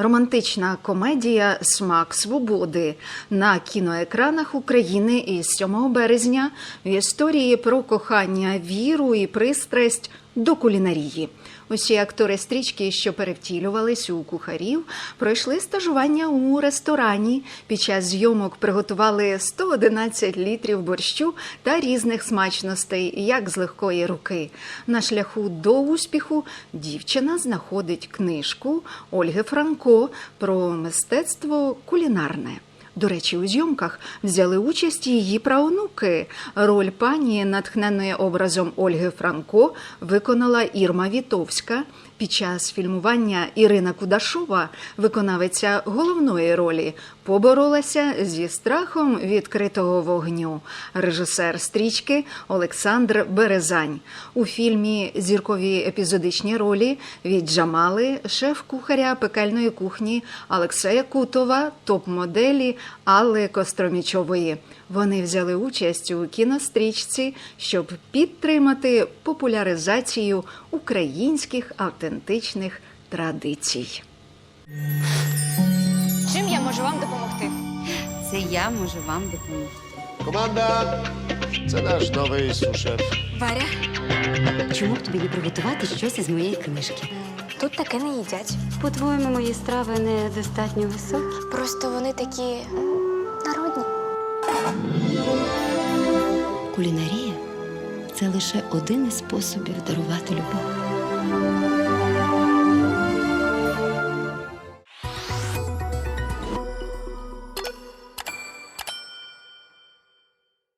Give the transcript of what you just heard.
Романтична комедія Смак свободи на кіноекранах України із 7 березня в історії про кохання, віру і пристрасть до кулінарії. Усі актори стрічки, що перевтілювались у кухарів, пройшли стажування у ресторані. Під час зйомок приготували 111 літрів борщу та різних смачностей, як з легкої руки. На шляху до успіху дівчина знаходить книжку Ольги Франко про мистецтво кулінарне. До речі, у зйомках взяли участь її правонуки. Роль пані, натхненої образом Ольги Франко, виконала Ірма Вітовська. Під час фільмування Ірина Кудашова, виконавиця головної ролі, поборолася зі страхом відкритого вогню. Режисер стрічки Олександр Березань. У фільмі зіркові епізодичні ролі від Джамали, шеф-кухаря пекельної кухні Алексея Кутова, топ-моделі Алли Костромічової. Вони взяли участь у кінострічці, щоб підтримати популяризацію українських автентичних традицій. Чим я можу вам допомогти? Це я можу вам допомогти. Команда! Це наш новий сушеф. Варя, Чому б тобі не приготувати щось із моєї книжки? Тут таке не їдять. По-твоєму, мої страви недостатньо високі. Просто вони такі народні. Кулінарія це лише один із способів дарувати любов.